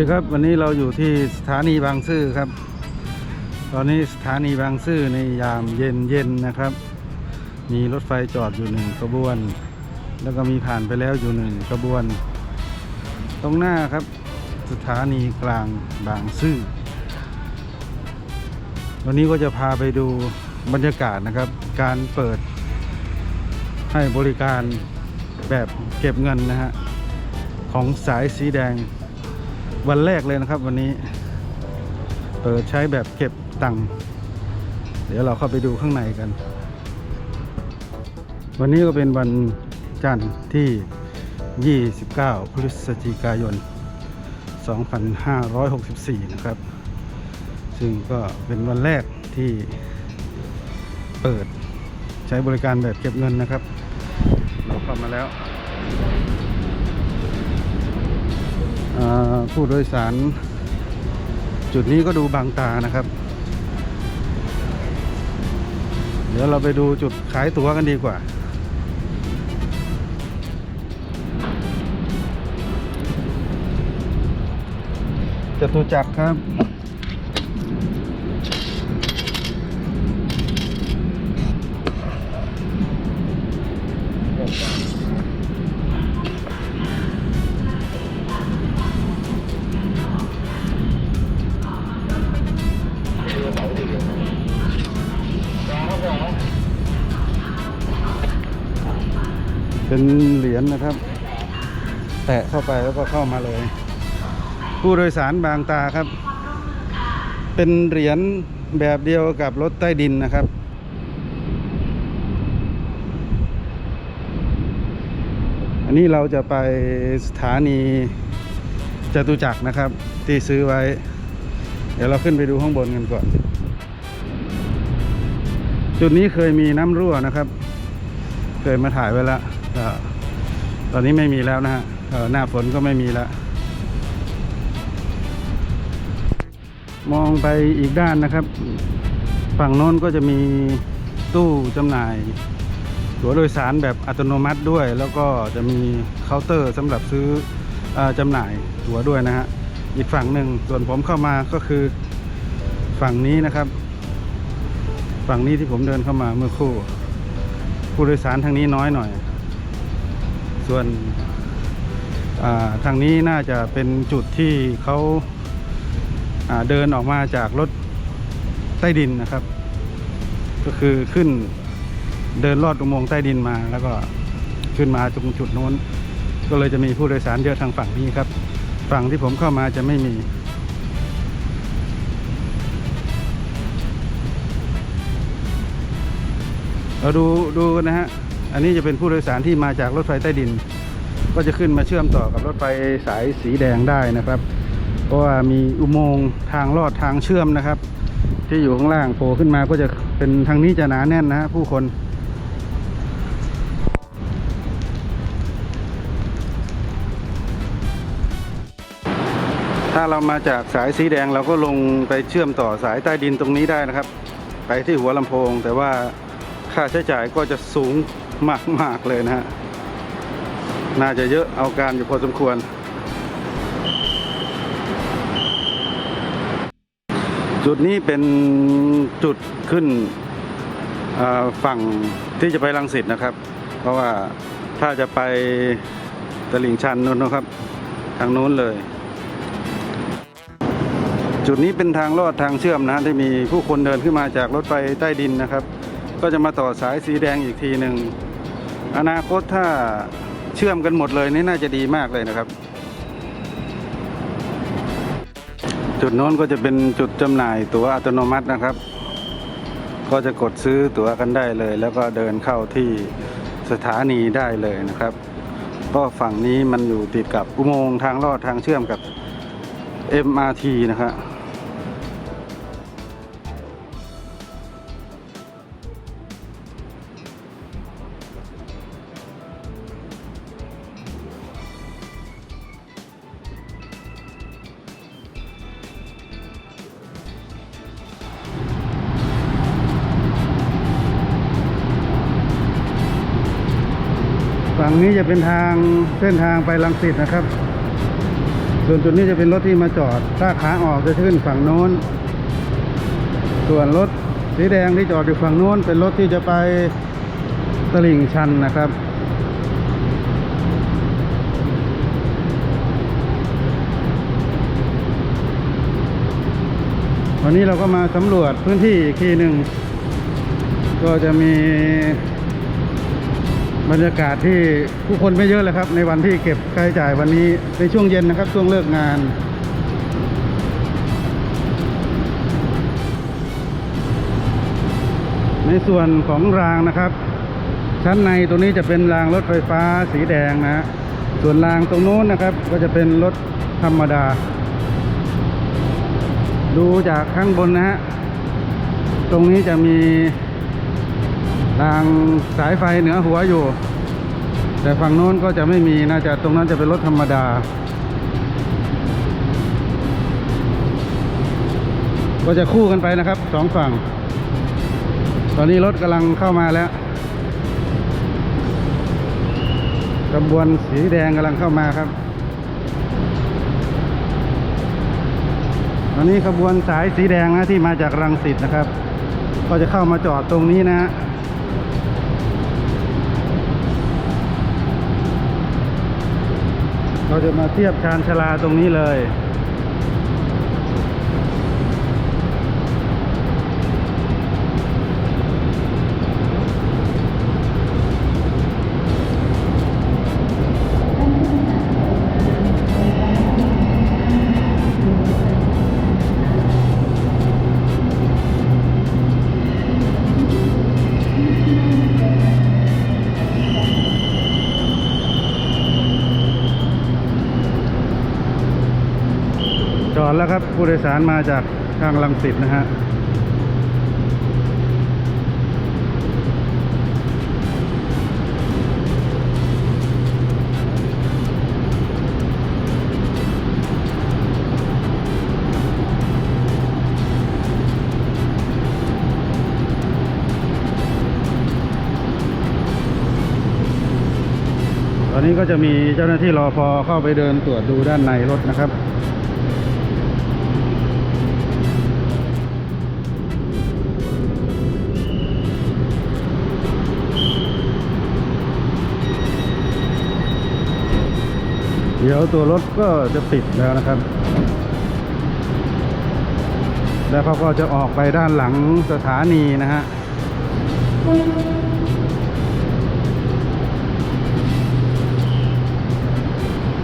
วัสดีครับวันนี้เราอยู่ที่สถานีบางซื่อครับ ตอนนี้สถานีบางซื่อในยามเย็นเย็นนะครับ มีรถไฟจอดอยู่หนึ่งขบวน แล้วก็มีผ่านไปแล้วอยู่หนึ่งขบวน ตรงหน้าครับ สถานีกลางบางซื่อวันนี้ก็จะพาไปดูบรรยากาศนะครับ การเปิดให้บริการแบบเก็บเงินนะฮะของสายสีแดง วันแรกเลยนะครับ วันนี้ เปิดใช้แบบเก็บตังค์เดี๋ยวเราเข้าไปดูข้างในกัน วันนี้ก็เป็นวันจันทร์ที่ 29 พฤศจิกายน 2564 นะครับ ซึ่งก็เป็นวันแรกที่เปิดใช้บริการแบบเก็บเงินนะครับ เราเข้ามาแล้ว ผู้โดยสาร จุดนี้ก็ดูบางตานะครับ เดี๋ยวเราไปดูจุดขายตั๋วกันดีกว่าจตุจักรครับ เป็นเหรียญนะครับ แตะเข้าไปแล้วก็เข้ามาเลย ผู้โดยสารบางตาครับ เป็นเหรียญแบบเดียวกับรถใต้ดินนะครับอันนี้เราจะไปสถานีจตุจักรนะครับ ที่ซื้อไว้ เดี๋ยวเราขึ้นไปดูข้างบนกันก่อน จุดนี้เคยมีน้ำรั่วนะครับ เคยมาถ่ายไว้แล้วตอนนี้ไม่มีแล้วนะฮะเออหน้าฝนก็ไม่มีแล้ว มองไปอีกด้านนะครับ ฝั่งโน้นก็จะมีตู้จำหน่าย ตั๋วโดยสารแบบอัตโนมัติด้วย แล้วก็จะมีเคาน์เตอร์สำหรับซื้อเออจำหน่ายตั๋วด้วยนะฮะอีกฝั่งหนึ่งส่วนผมเข้ามาก็คือฝั่งนี้นะครับ ฝั่งนี้ที่ผมเดินเข้ามาเมื่อครู่ ผู้โดยสารทางนี้น้อยหน่อย ส่วนาทางนี้น่าจะเป็นจุดที่เขาาเดินออกมาจากรถใต้ดินนะครับ ก็คือขึ้นเดินลอดอุโมงค์ใต้ดินมาแล้วก็ขึ้นมาตรงจุดโน้น ก็เลยจะมีผู้โดยสารเยอะทางฝั่งนี้ครับ ฝั่งที่ผมเข้ามาจะไม่มี เราดูดูกันนะฮะ อันนี้จะเป็นผู้โดยสารที่มาจากรถไฟใต้ดิน ก็จะขึ้นมาเชื่อมต่อกับรถไฟสายสีแดงได้นะครับ เพราะว่ามีอุโมงค์ทางลอดทางเชื่อมนะครับ ที่อยู่ข้างล่างโผล่ขึ้นมาก็จะเป็นทางนี้จะหนาแน่นนะฮะผู้คนถ้าเรามาจากสายสีแดงเราก็ลงไปเชื่อมต่อสายใต้ดินตรงนี้ได้นะครับ ไปที่หัวลำโพงแต่ว่า ค่าใช้จ่ายก็จะสูงมาก ๆ เลยนะฮะ น่าจะเยอะเอาการอยู่พอสมควร จุดนี้เป็นจุดขึ้นฝั่งที่จะไปรังสิตนะครับ เพราะว่าถ้าจะไปตลิ่งชันนู้นนะครับ ทางนู้นเลย จุดนี้เป็นทางลอดทางเชื่อมนะที่มีผู้คนเดินขึ้นมาจากรถไฟใต้ดินนะครับ ก็จะมาต่อสายสีแดงอีกทีหนึ่งอนาคตถ้าเชื่อมกันหมดเลยนี่น่าจะดีมากเลยนะครับ จุดโน้นก็จะเป็นจุดจำหน่ายตั๋วอัตโนมัตินะครับ ก็จะกดซื้อตั๋วกันได้เลย แล้วก็เดินเข้าที่สถานีได้เลยนะครับ ก็ฝั่งนี้มันอยู่ติดกับอุโมงค์ทางลอดทางเชื่อมกับ MRT นะครับ งนี้จะเป็นทางเส้นทางไปลังสิตนะครับสส่วนจุดนี้จะเป็นรถที่มาจอด ถ้าขาออกจะขึ้นฝั่งโน้น ส่วนรถสีแดงที่จอดอยู่ฝั่งโน้น เป็นรถที่จะไปตลิ่งชันนะครับวันนี้เราก็มาสำรวจพื้นที่อีกทีหนึ่ง ก็จะมี บรรยากาศที่ผู้คนไม่เยอะเลยครับ ในวันที่เก็บค่าใช้จ่ายวันนี้ในช่วงเย็นนะครับ ช่วงเลิกงานในส่วนของรางนะครับ ชั้นในตรงนี้จะเป็นรางรถไฟฟ้าสีแดงนะฮะส่วนรางตรงโน้นนะครับ ก็จะเป็นรถธรรมดา ดูจากข้างบนนะฮะตรงนี้จะมี รางสายไฟเหนือหัวอยู่ แต่ฝั่งโน้นก็จะไม่มีน่าจะตรงนั้นจะเป็นรถธรรมดา ก็จะคู่กันไปนะครับสองฝั่ง ตอนนี้รถกำลังเข้ามาแล้วกระบวนสีแดงกำลังเข้ามาครับ ตอนนี้ขบวนสายสีแดงนะที่มาจากรังสิตนะครับ ก็จะเข้ามาจอดตรงนี้นะฮะ เราจะมาเทียบชานชลาตรงนี้เลย ผู้โดยสารมาจากทางลังสิตนะฮะตอนนี้ก็จะมีเจ้าหน้าที่รอพอเข้าไปเดินตรวจดูด้านในรถนะครับ เดี๋ยวตัวรถก็จะปิดแล้วนะครับ แล้วเขาก็จะออกไปด้านหลังสถานีนะฮะ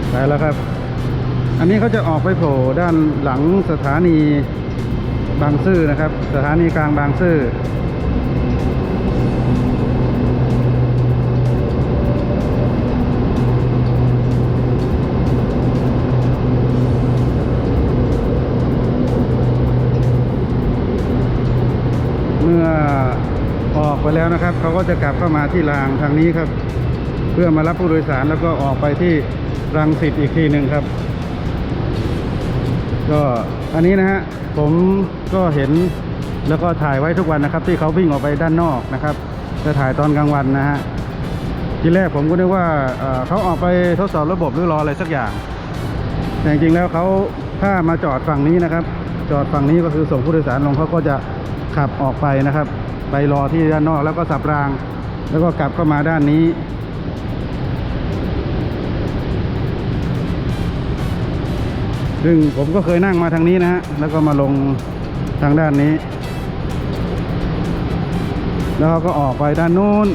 ไปแล้วครับ อันนี้เขาจะออกไปโผล่ด้านหลังสถานีบางซื่อนะครับ สถานีกลางบางซื่อ เขาก็จะกลับเข้ามาที่รางทางนี้ครับ เพื่อมารับผู้โดยสารแล้วก็ออกไปที่รังสิตอีกทีหนึ่งครับ ก็อันนี้นะฮะผมก็เห็นแล้วก็ถ่ายไว้ทุกวันนะครับ ที่เขาวิ่งออกไปด้านนอกนะครับ จะถ่ายตอนกลางวันนะฮะทีแรกผมก็นึกว่าเอ่อเขาออกไปทดสอบระบบหรือรออะไรสักอย่าง แต่จริงๆแล้วเขาถ้ามาจอดฝั่งนี้นะครับ จอดฝั่งนี้ก็คือส่งผู้โดยสารลงเขาก็จะขับออกไปนะครับ ไปรอที่ด้านนอกแล้วก็สับราง แล้วก็กลับเข้ามาด้านนี้ ซึ่งผมก็เคยนั่งมาทางนี้นะฮะ แล้วก็มาลงทางด้านนี้ แล้วเขาก็ออกไปด้านโน้น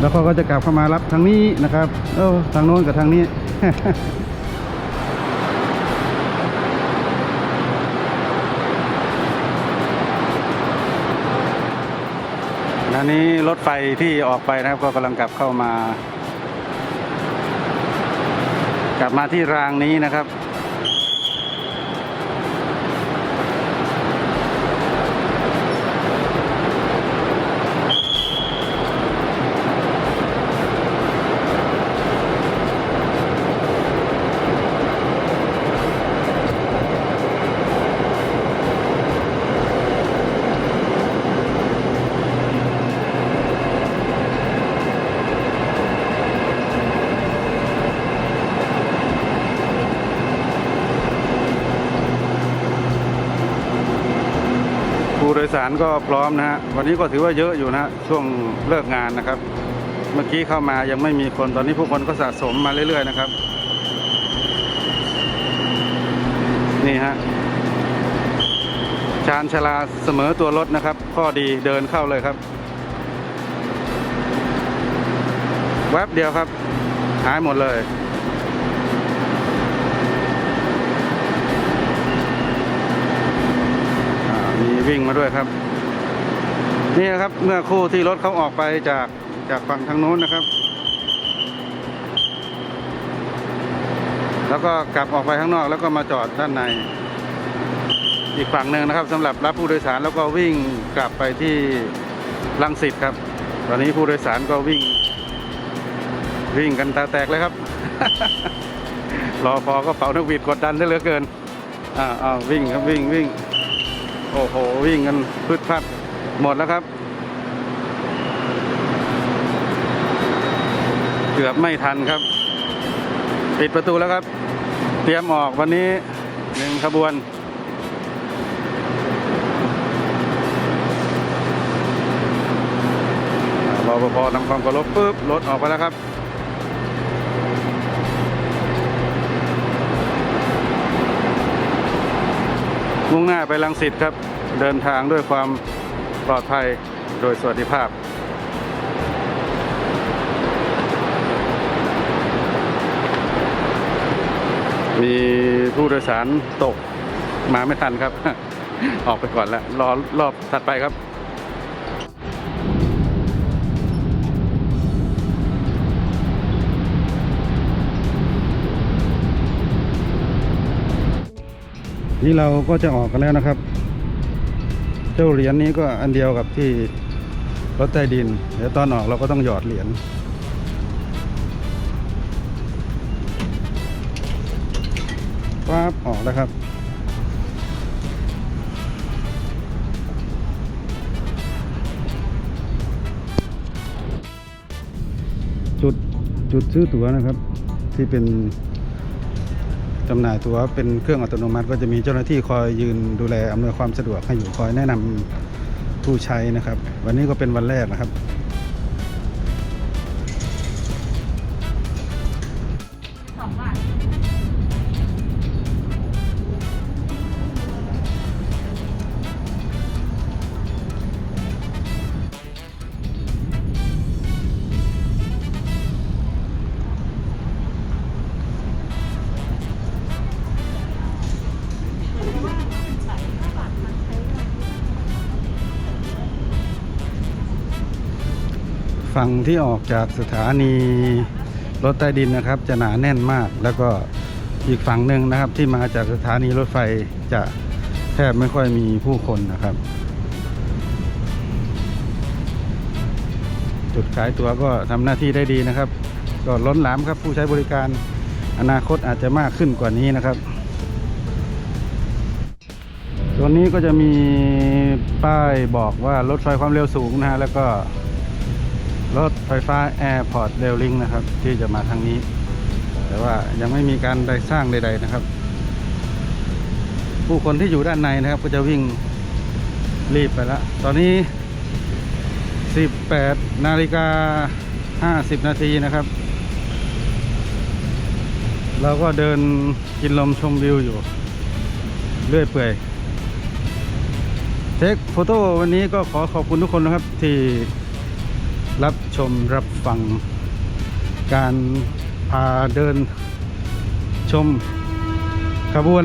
แล้วเขาก็จะกลับเข้ามารับทางนี้นะครับ เออทางโน้นกับทางนี้ อันนี้รถไฟที่ออกไปนะครับก็กำลังกลับเข้ามา กลับมาที่รางนี้นะครับ ผู้โดยสารก็พร้อมนะฮะ วันนี้ก็ถือว่าเยอะอยู่นะช่วงเลิกงานนะครับ เมื่อกี้เข้ามายังไม่มีคน ตอนนี้ผู้คนก็สะสมมาเรื่อยๆนะครับ นี่ฮะ ชานชลาเสมอตัวรถนะครับ ข้อดีเดินเข้าเลยครับ แวบเดียวครับ หายหมดเลย อ่ามี วิ่งมาด้วยครับ นี่นะครับเมื่อคู่ที่รถเขาออกไปจากจากฝั่งทางโน้นนะครับ แล้วก็กลับออกไปข้างนอกแล้วก็มาจอดด้านใน อีกฝั่งหนึ่งนะครับสำหรับรับผู้โดยสารแล้วก็วิ่งกลับไปที่ลังสิตครับ ตอนนี้ผู้โดยสารก็วิ่ง วิ่งกันตาแตกเลยครับรอพอก็เป่านกหวีดกดดันได้เหลือเกิน อ่าอ่าวิ่งครับวิ่งวิ่ง โอ้โห วิ่งกันพืดพัดหมดแล้วครับ เกือบไม่ทันครับ ปิดประตูแล้วครับ เตรียมออกวันนี้หนึ่งขบวนรอปภทำความเคารพปุ๊บรถออกไปแล้วครับ มุ่งหน้าไปลังสิตครับ เดินทางด้วยความปลอดภัยโดยสวัสดิภาพ มีผู้โดยสารตกมาไม่ทันครับ ออกไปก่อนแล้วรอรอบถัดไปครับ นี่เราก็จะออกกันแล้วนะครับ เจ้าเหรียญนี้ก็อันเดียวกับที่รถใต้ดิน เดี๋ยวตอนออกเราก็ต้องหยอดเหรียญปั๊บออกแล้วครับจุดจุดซื้อตั๋วนะครับ ที่เป็น จำหน่ายตั๋วเป็นเครื่องอัตโนมัติ ก็จะมีเจ้าหน้าที่คอยยืนดูแลอำนวยความสะดวกให้อยู่คอยแนะนำผู้ใช้นะครับ วันนี้ก็เป็นวันแรกนะครับ งที่ออกจากสถานีรถใต้ดินนะครับ จะหนาแน่นมาก แล้วก็อีกฝั่งหนึ่งนะครับ ที่มาจากสถานีรถไฟจะแทบไม่ค่อยมีผู้คนนะครับ จุดขายตั๋วก็ทำหน้าที่ได้ดีนะครับ ก็ล้นหลามครับผู้ใช้บริการอนาคตอาจจะมากขึ้นกว่านี้นะครับตัวนี้ก็จะมีป้ายบอกว่ารถไฟความเร็วสูงนะฮะแล้วก็ รถไฟฟ้า Airport Rail Link นะครับ ที่จะมาทางนี้ แต่ว่ายังไม่มีการใดสร้างใด ๆ นะครับ ผู้คนที่อยู่ด้านในนะครับ ก็จะวิ่งรีบไปแล้ว ตอนนี้ 18นาฬิกา50 นาทีนะครับ เราก็เดินกินลมชมวิวอยู่ เรื่อยเปื่อยเทคโฟโต้วันนี้ก็ขอขอบคุณทุกคนนะครับที่ ชมรับฟังการพาเดินชมขบวน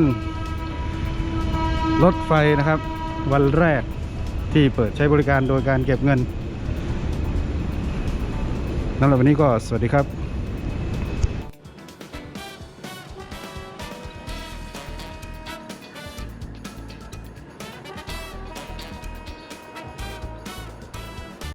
รถไฟนะครับ วันแรกที่เปิดใช้บริการโดยการเก็บเงินสำหรับวันนี้ก็สวัสดีครับ